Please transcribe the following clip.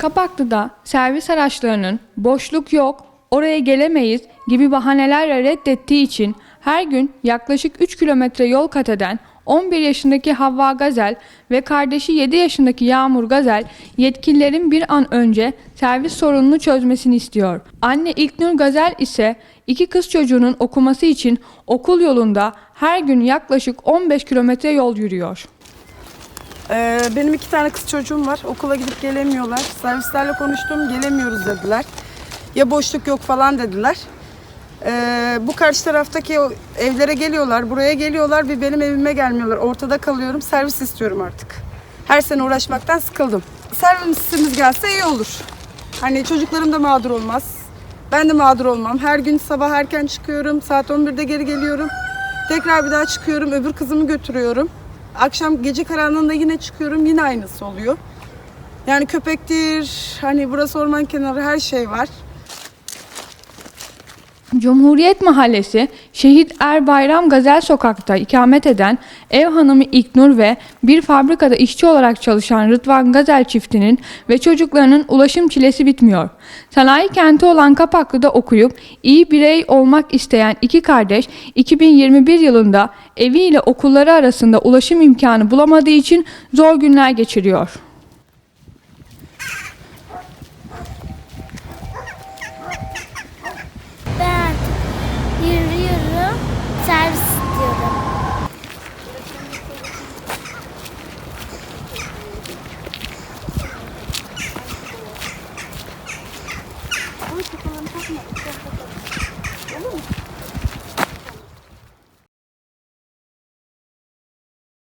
Kapaklı'da servis araçlarının boşluk yok, oraya gelemeyiz gibi bahanelerle reddettiği için her gün yaklaşık 3 kilometre yol kat eden 11 yaşındaki Havva Gazel ve kardeşi 7 yaşındaki Yağmur Gazel yetkililerin bir an önce servis sorununu çözmesini istiyor. Anne İlknur Gazel ise iki kız çocuğunun okuması için okul yolunda her gün yaklaşık 15 kilometre yol yürüyor. Ee, benim iki tane kız çocuğum var. Okula gidip gelemiyorlar. Servislerle konuştum, gelemiyoruz dediler. Ya boşluk yok falan dediler. Ee, bu karşı taraftaki evlere geliyorlar, buraya geliyorlar bir benim evime gelmiyorlar. Ortada kalıyorum, servis istiyorum artık. Her sene uğraşmaktan sıkıldım. Servisimiz gelse iyi olur. Hani çocuklarım da mağdur olmaz. Ben de mağdur olmam. Her gün sabah erken çıkıyorum, saat 11'de geri geliyorum. Tekrar bir daha çıkıyorum, öbür kızımı götürüyorum. Akşam gece karanlığında yine çıkıyorum, yine aynısı oluyor. Yani köpektir, hani burası orman kenarı her şey var. Cumhuriyet Mahallesi Şehit Er Bayram Gazel Sokak'ta ikamet eden ev hanımı İknur ve bir fabrikada işçi olarak çalışan Rıdvan Gazel çiftinin ve çocuklarının ulaşım çilesi bitmiyor. Sanayi kenti olan Kapaklı'da okuyup iyi birey olmak isteyen iki kardeş 2021 yılında eviyle okulları arasında ulaşım imkanı bulamadığı için zor günler geçiriyor. ทุกคนชอบไหน